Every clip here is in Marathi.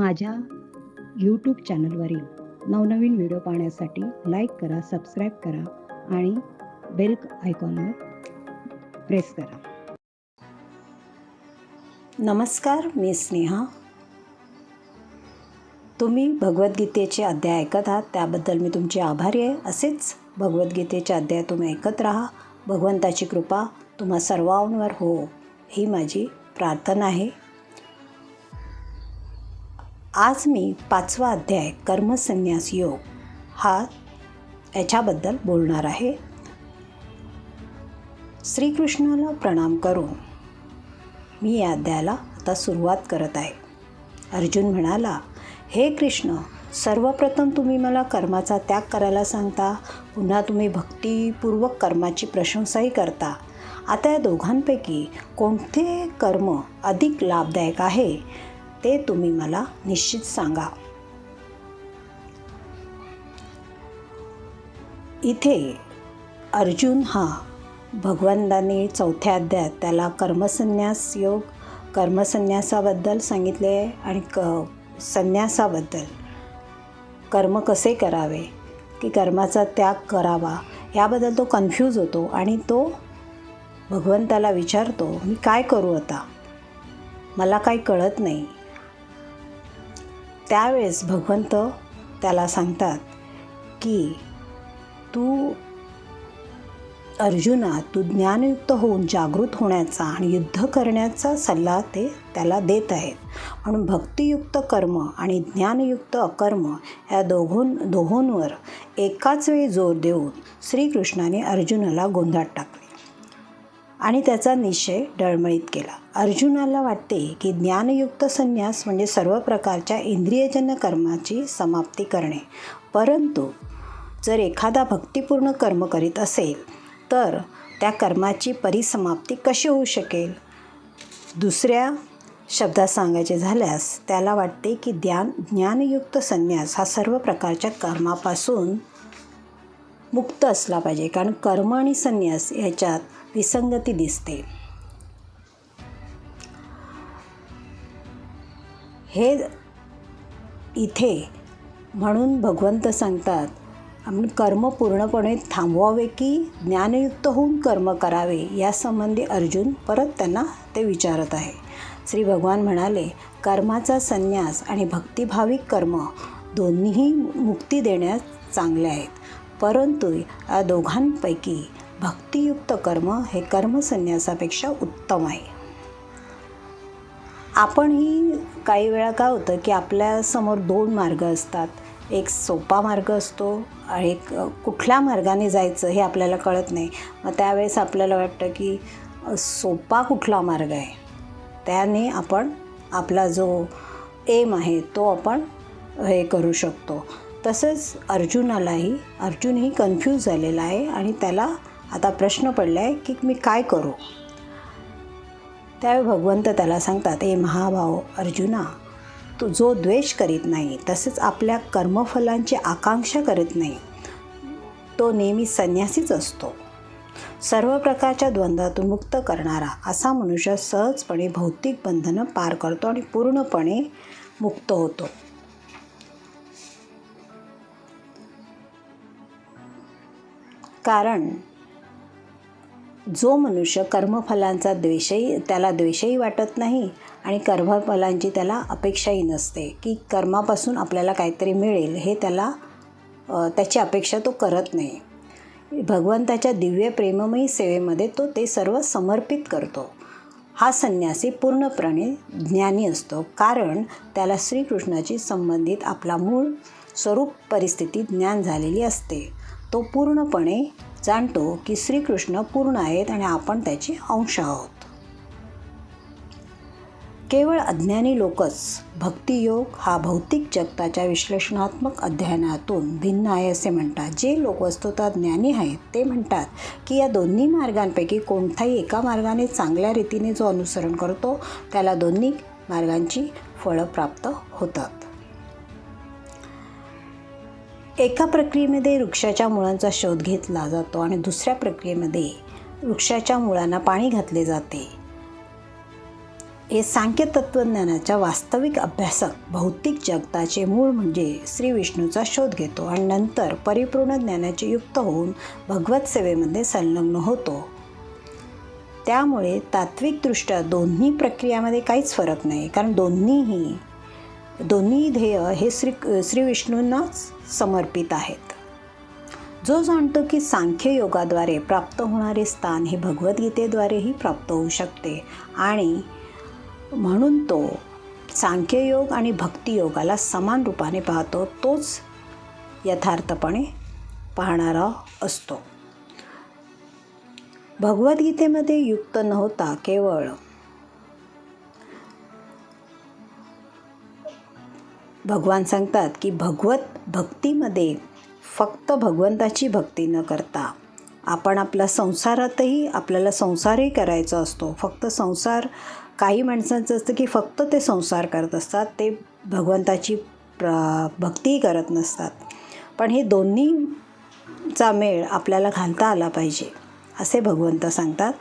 माझ्या यूट्यूब चॅनलवरील नवनवीन व्हिडिओ पाहण्यासाठी लाईक करा सबस्क्राईब करा आणि बेल आयकॉनवर प्रेस करा. नमस्कार मी स्नेहा. तुम्ही भगवद्गीतेचे अध्याय ऐकत आहात त्याबद्दल मी तुमची आभारी आहे. असेच भगवद्गीतेचे अध्याय तुम्ही ऐकत राहा. भगवंताची कृपा तुम्हा सर्वांवर हो ही माझी प्रार्थना आहे. आज मी पाचवा अध्याय कर्मसंन्यास योग हा याच्याबद्दल बोलणार आहे. श्रीकृष्णाला प्रणाम करून मी या अध्यायाला आता सुरुवात करत आहे. अर्जुन म्हणाला हे कृष्ण सर्वप्रथम तुम्ही मला कर्माचा त्याग करायला सांगता पुन्हा तुम्ही भक्तीपूर्वक कर्माची प्रशंसाही करता. आता या दोघांपैकी कोणते कर्म अधिक लाभदायक आहे? ते तुम्ही मला निश्चित सांगा. इथे अर्जुन हा भगवंताने चौथ्या अध्यायात त्याला कर्मसन्यास योग कर्मसन्यासाबद्दल सांगितले आहे आणि क संन्यासाबद्दल कर्म कसे करावे की कर्माचा त्याग करावा याबद्दल तो कन्फ्यूज होतो आणि तो भगवंताला विचारतो मी काय करू आता? मला काही कळत नाही. त्यावेळेस भगवंत त्याला सांगतात की तू अर्जुना तू ज्ञानयुक्त होऊन जागृत होण्याचा आणि युद्ध करण्याचा सल्ला ते त्याला देत आहेत. म्हणून भक्तियुक्त कर्म आणि ज्ञानयुक्त अकर्म या दोघों दोहोंवर एकाच वेळी जोर देऊन श्रीकृष्णाने अर्जुनाला गोंधळात टाकला. आणि त्याचा निश्चय डळमळीत केला. अर्जुनाला वाटते की ज्ञानयुक्त संन्यास म्हणजे सर्व प्रकारच्या इंद्रियजन्य कर्माची समाप्ती करणे. परंतु जर एखादा भक्तिपूर्ण कर्म करीत असेल तर त्या कर्माची परिसमाप्ती कशी होऊ शकेल? दुसऱ्या शब्दात सांगायचे झाल्यास त्याला वाटते की ज्ञान ज्ञानयुक्त संन्यास हा सर्व प्रकारच्या कर्मापासून मुक्त असला पाहिजे. कारण कर्म आणि संन्यास ह्याच्यात विसंगती दिसते. हे इथे म्हणून भगवंत सांगतात आपण कर्म पूर्णपणे थांबवावे की ज्ञानयुक्त होऊन कर्म करावे यासंबंधी अर्जुन परत त्यांना ते विचारत आहे. श्री भगवान म्हणाले कर्माचा संन्यास आणि भक्तिभाविक कर्म दोन्हीही मुक्ती देण्यास चांगले आहेत. परंतु या दोघांपैकी भक्तियुक्त कर्म हे कर्मसन्यासापेक्षा उत्तम आहे. आपणही काही वेळा काय होतं की आपल्यासमोर दोन मार्ग असतात. एक सोपा मार्ग असतो आणि एक कुठल्या मार्गाने जायचं हे आपल्याला कळत नाही. मग त्यावेळेस आपल्याला वाटतं की सोपा कुठला मार्ग आहे? त्याने आपण आपला जो एम आहे तो आपण हे करू शकतो. तसंच अर्जुनालाही अर्जुनही कन्फ्यूज झालेला आहे आणि त्याला आता प्रश्न पडला आहे की मी काय करू? त्यावेळी भगवंत त्याला सांगतात ए महाभाव अर्जुना तू जो द्वेष करीत नाही तसेच आपल्या कर्मफलांची आकांक्षा करीत नाही तो नेहमी संन्यासीच असतो. सर्व प्रकारच्या द्वंद्वातून मुक्त करणारा असा मनुष्य सहजपणे भौतिक बंधनं पार करतो आणि पूर्णपणे मुक्त होतो. कारण जो मनुष्य कर्मफलांचा द्वेषही त्याला द्वेषही वाटत नाही आणि कर्मफलांची त्याला अपेक्षाही नसते की कर्मापासून आपल्याला काहीतरी मिळेल हे त्याला त्याची अपेक्षा तो करत नाही. भगवंताच्या दिव्य प्रेममयी सेवेमध्ये तो ते सर्व समर्पित करतो. हा संन्यासी पूर्णपणे ज्ञानी असतो कारण त्याला श्रीकृष्णाची संबंधित आपला मूळ स्वरूप परिस्थिती ज्ञान झालेली असते. तो पूर्णपणे जाणतो की श्रीकृष्ण पूर्ण आहेत आणि आपण त्याचे अंश आहोत. केवळ अज्ञानी लोकच भक्तियोग हा भौतिक जगताच्या विश्लेषणात्मक अध्ययनातून भिन्न आहे असे म्हणतात. जे लोक वस्तुतः ज्ञानी आहेत ते म्हणतात की या दोन्ही मार्गांपैकी कोणताही एका मार्गाने चांगल्या रीतीने जो अनुसरण करतो त्याला दोन्ही मार्गांची फळं प्राप्त होतात. एका प्रक्रियेमध्ये वृक्षाच्या मुळांचा शोध घेतला जातो आणि दुसऱ्या प्रक्रियेमध्ये वृक्षाच्या मुळांना पाणी घातले जाते. हे सांख्य तत्त्वज्ञानाच्या वास्तविक अभ्यासक भौतिक जगताचे मूळ म्हणजे श्री विष्णूचा शोध घेतो आणि नंतर परिपूर्ण ज्ञानाचे युक्त होऊन भगवत सेवेमध्ये संलग्न होतो. त्यामुळे तात्विकदृष्ट्या दोन्ही प्रक्रियामध्ये काहीच फरक नाही कारण दोन्हीही दोन्ही ध्येय हे श्री श्री विष्णूंनाच समर्पित आहेत. जो जाणतो की सांख्य योगाद्वारे प्राप्त होणारे स्थान हे भगवद्गीतेद्वारेही प्राप्त होऊ शकते आणि म्हणून तो सांख्ययोग आणि भक्तियोगाला समान रूपाने पाहतो तोच यथार्थपणे पाहणारा असतो. भगवद्गीतेमध्ये युक्त नव्हता केवळ भगवान सांगतात की भगवत भक्तीमध्ये फक्त भगवंताची भक्ती न करता आपण आपला संसारातही आपल्याला संसारही करायचा असतो. फक्त संसार काही माणसांचं असतं की फक्त ते संसार करत असतात. ते भगवंताची प्र भक्तीही करत नसतात. पण हे दोन्हीचा मेळ आपल्याला घालता आला पाहिजे असे भगवंत सांगतात.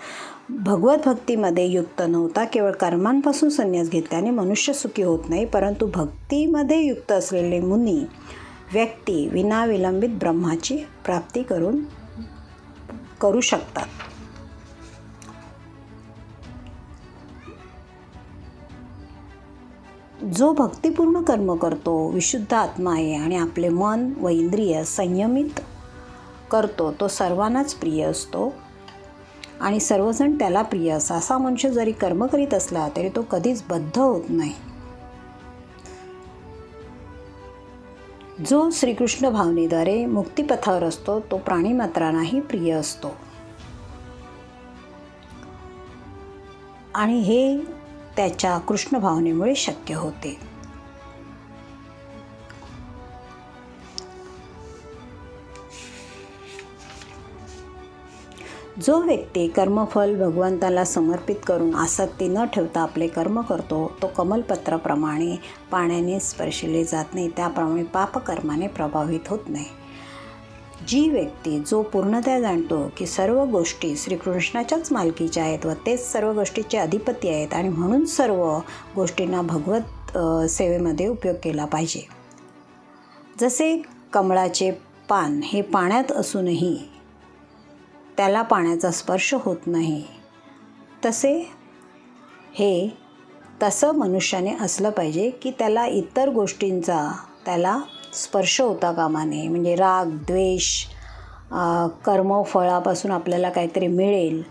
भगवत भक्तीमध्ये युक्त नव्हता केवळ कर्मांपासून संन्यास घेतल्याने मनुष्य सुखी होत नाही परंतु भक्तीमध्ये युक्त असलेले मुनी व्यक्ती विनाविलंबित ब्रह्माची प्राप्ती करून करू शकतात. जो भक्तिपूर्ण कर्म करतो विशुद्ध आत्मा आहे आणि आपले मन व इंद्रिय संयमित करतो तो सर्वांनाच प्रिय असतो. आणि सर्वजण त्याला प्रिय असा. असा मनुष्य जरी कर्म करीत असला तरी तो कधीच बद्ध होत नाही. जो श्रीकृष्ण भावनेद्वारे मुक्तिपथावर असतो तो प्राणीमात्रांनाही प्रिय असतो. आणि हे त्याच्या कृष्ण भावनेमुळे शक्य होते. जो व्यक्ती कर्मफल भगवंताला समर्पित करून आसक्ती न ठेवता आपले कर्म करतो तो कमलपत्राप्रमाणे पाण्याने स्पर्शिले जात नाही त्याप्रमाणे पापकर्माने प्रभावित होत नाही. जी व्यक्ती जो पूर्णतः जाणतो की सर्व गोष्टी श्रीकृष्णाच्याच मालकीच्या आहेत व तेच सर्व गोष्टीचे अधिपती आहेत आणि म्हणून सर्व गोष्टींना भगवत सेवेमध्ये उपयोग केला पाहिजे. जसे कमळाचे पान हे पाण्यात असूनही त्याला पाण्याचा स्पर्श होत नाही. तसे हे तसं मनुष्याने असलं पाहिजे की त्याला इतर गोष्टींचा त्याला स्पर्श होता कामा नये. म्हणजे राग द्वेष कर्मफळापासून आपल्याला काहीतरी मिळेल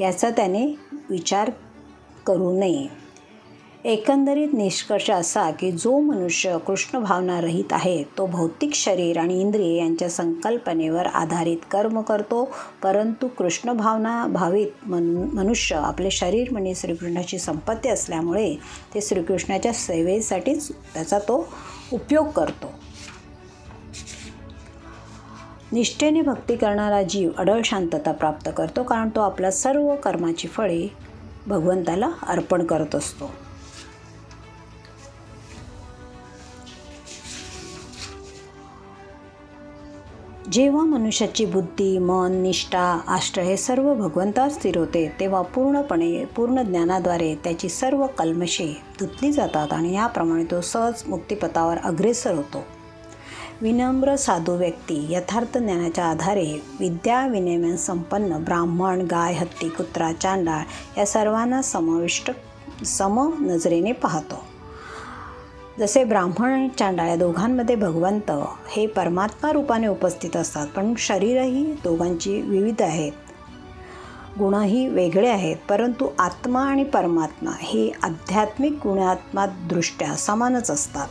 याचा त्याने विचार करू नये. एकंदरीत निष्कर्ष असा की जो मनुष्य कृष्ण भावना रहित आहे तो भौतिक शरीर आणि इंद्रिय यांच्या संकल्पनेवर आधारित कर्म करतो. परंतु कृष्ण भावना भावित मनु मनुष्य आपले शरीर म्हणजे श्रीकृष्णाची संपत्ती असल्यामुळे ते श्रीकृष्णाच्या सेवेसाठीच त्याचा तो उपयोग करतो. निष्ठेने भक्ती करणारा जीव अडळ शांतता प्राप्त करतो कारण तो आपल्या सर्व कर्माची फळे भगवंताला अर्पण करत असतो. जेव्हा मनुष्याची बुद्धी मन निष्ठा आश्रय हे सर्व भगवंतात स्थिर होते तेव्हा पूर्णपणे पूर्ण ज्ञानाद्वारे त्याची सर्व कल्मशे धुतली जातात आणि याप्रमाणे तो सहज मुक्तिपथावर अग्रेसर होतो. विनम्र साधू व्यक्ती यथार्थ ज्ञानाच्या आधारे विद्या विनिमय संपन्न ब्राह्मण गाय हत्ती कुत्रा चांडाळ या सर्वांना समाविष्ट सम नजरेने पाहतो. जसे ब्राह्मण आणि चांडाळ या दोघांमध्ये भगवंत हे परमात्मा रूपाने उपस्थित असतात पण शरीरही दोघांची विविध आहेत गुणही वेगळे आहेत परंतु आत्मा आणि परमात्मा हे आध्यात्मिक गुणात्मादृष्ट्या समानच असतात.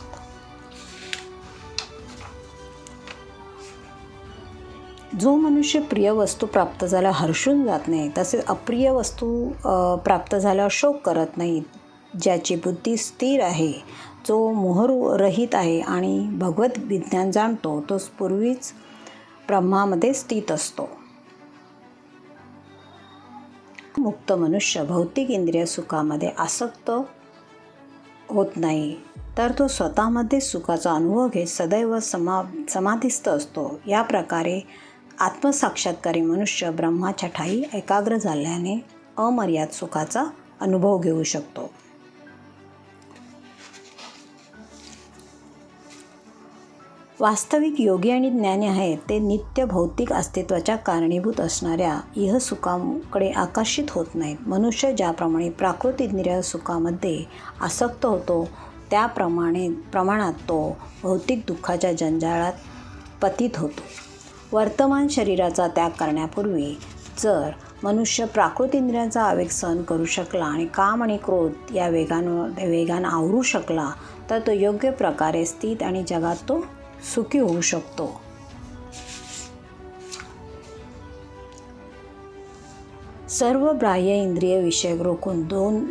जो मनुष्य प्रिय वस्तू प्राप्त झाल्या हर्षून जात नाही तसेच अप्रिय वस्तू प्राप्त झाल्यावर शोक करत नाही ज्याची बुद्धी स्थिर आहे जो मोहरू रहित आहे आणि भगवत विज्ञान जाणतो तो पूर्वीच ब्रह्मामध्ये स्थित असतो. मुक्त मनुष्य भौतिक इंद्रिय सुखामध्ये आसक्त होत नाही तर तो स्वतःमध्ये सुखाचा अनुभव घेत सदैव समा समाधिस्थ असतो. या प्रकारे आत्मसाक्षात्कारी मनुष्य ब्रह्माच्या ठाई एकाग्र झाल्याने अमर्याद सुखाचा अनुभव घेऊ शकतो. वास्तविक योगी आणि ज्ञानी आहेत ते नित्य भौतिक अस्तित्वाच्या कारणीभूत असणाऱ्या इह सुखाकडे आकर्षित होत नाहीत. मनुष्य ज्याप्रमाणे प्राकृतिक निर्या सुखामध्ये आसक्त होतो त्याप्रमाणे प्रमाणात तो भौतिक दुःखाच्या जंजाळात पतित होतो. वर्तमान शरीराचा त्याग करण्यापूर्वी जर मनुष्य प्राकृत इंद्रियांचा आवेग सहन करू शकला आणि काम आणि क्रोध या वेगांवर वेगानं आवरू शकला तर तो योग्य प्रकारे स्थित आणि जगात तो सुखी होऊ शकतो. सर्व बाह्य इंद्रिय विषयक रोखून दोन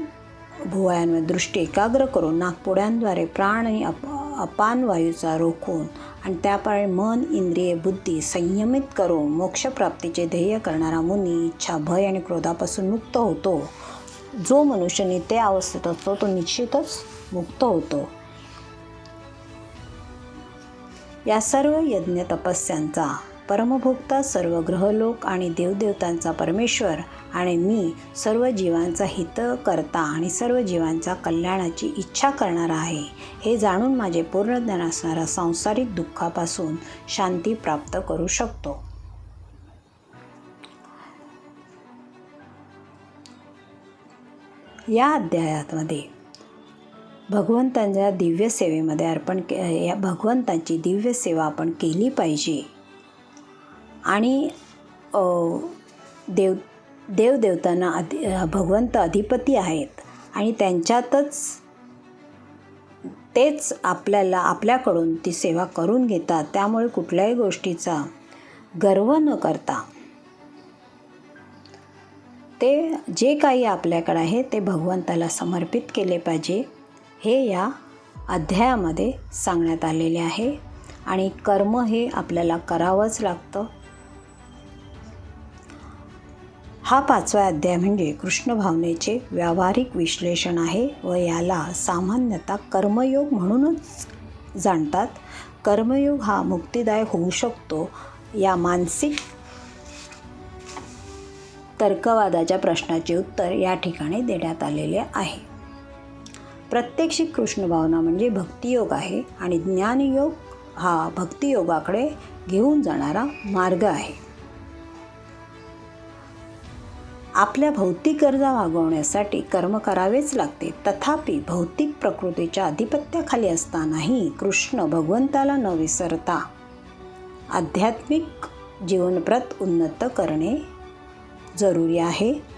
भुवयांवर दृष्टी एकाग्र करून नागपुड्यांद्वारे प्राण आणि अप अपान वायूचा रोखून आणि त्याप्रमाणे मन इंद्रिय बुद्धी संयमित करून मोक्षप्राप्तीचे ध्येय करणारा मुनी इच्छा भय आणि क्रोधापासून मुक्त होतो. जो मनुष्य नित्य अवस्थेत असतो तो निश्चितच मुक्त होतो. या सर्व यज्ञ तपस्यांचा परमभोक्ता सर्व ग्रहलोक आणि देवदेवतांचा परमेश्वर आणि मी सर्व जीवांचा हित करता आणि सर्व जीवांचा कल्याणाची इच्छा करणारा आहे हे जाणून माझे पूर्ण ज्ञान असणारा सांसारिक दुःखापासून शांती प्राप्त करू शकतो. या अध्यायामध्ये भगवंतांच्या दिव्य सेवेमध्ये अर्पण के या भगवंतांची दिव्य सेवा आपण केली पाहिजे. आणि देव देवदेवतांना अधि भगवंत अधिपती आहेत. आणि त्यांच्यातच तेच आपल्याला आपल्याकडून ती सेवा करून घेतात. त्यामुळे कुठल्याही गोष्टीचा गर्व न करता ते जे काही आपल्याकडे आहे ते भगवंताला समर्पित केले पाहिजे. हे या अध्यायामध्ये सांगण्यात आलेले आहे आणि कर्म हे आपल्याला करावंच लागतं. हा पाचवा अध्याय म्हणजे कृष्ण भावनेचे व्यावहारिक विश्लेषण आहे व याला सामान्यतः कर्मयोग म्हणूनच जाणतात. कर्मयोग हा मुक्तिदायक होऊ शकतो या मानसिक तर्कवादाच्या प्रश्नाचे उत्तर या ठिकाणी देण्यात आलेले आहे. प्रत्यक्षिक कृष्ण भावना म्हणजे भक्तियोग आहे आणि ज्ञानयोग हा भक्तियोगाकडे घेऊन जाणारा मार्ग आहे. आपल्या भौतिक गरजा भागवण्यासाठी कर्म करावेच लागते. तथापि भौतिक प्रकृतीच्या आधिपत्याखाली असतानाही कृष्ण भगवंताला न विसरता आध्यात्मिक जीवनप्रत उन्नत करणे जरुरी आहे.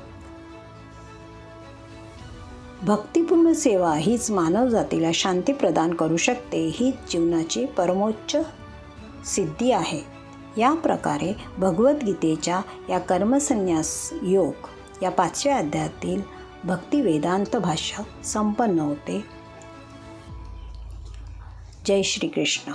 भक्तिपूर्ण सेवा हीच मानव जातीला शांती प्रदान करू शकते हीच जीवनाची परमोच्च सिद्धी आहे. या प्रकारे भगवद्गीतेच्या या कर्मसन्यास योग या पाचव्या अध्यायातील भक्ती वेदांत भाष्य संपन्न होते. जय श्रीकृष्ण.